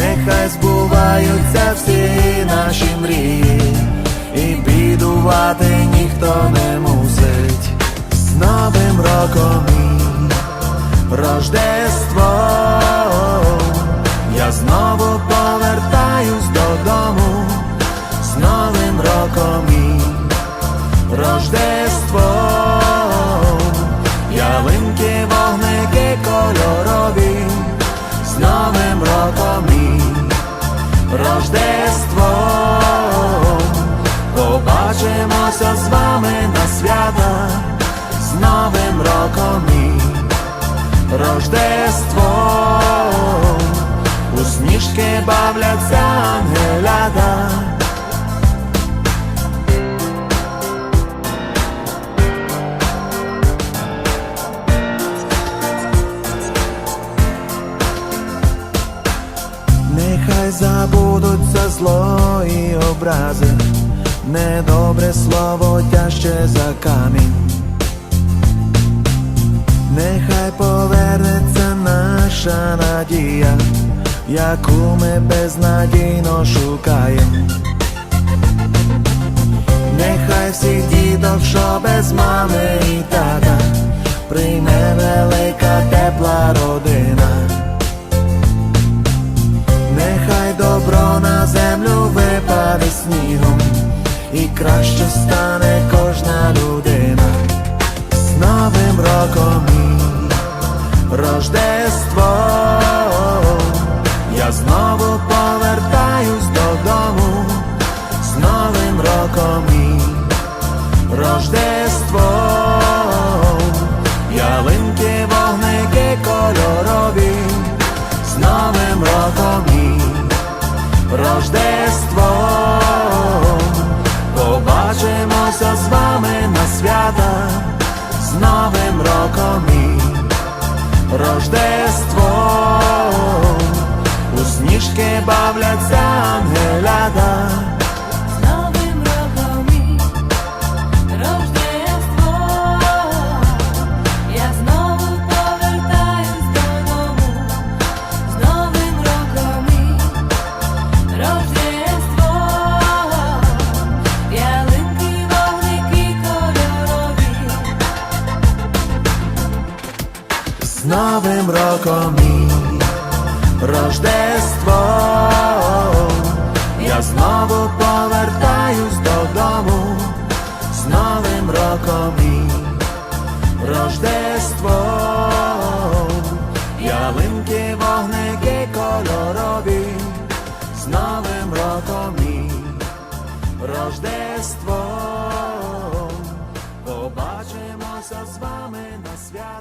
Нехай збуваються всі наші мрії, і бідувати ніхто не мусить. З Новим роком і Рождество, я знову побачимося з вами на свята, з Новим роком і Рождество, усмішки бавляться ангелята. Нехай забудуться зло і образи, недобре слово тяжче за камінь. Нехай повернеться наша надія, яку ми безнадійно шукаємо. Нехай всіх діток, що без мами і тата, прийме велика тепла родина. І краще стане кожна людина. З Новим роком і Рождество, я знову повертаюсь додому, з Новим роком і Рождество, Рождество, усмішки бавляться ангелята. З Новим роком і Рождество, я знову повертаюсь додому, з Новим роком і Рождество, ялинки, вогники кольорові, з Новим роком і Рождество, побачимося з вами на свят.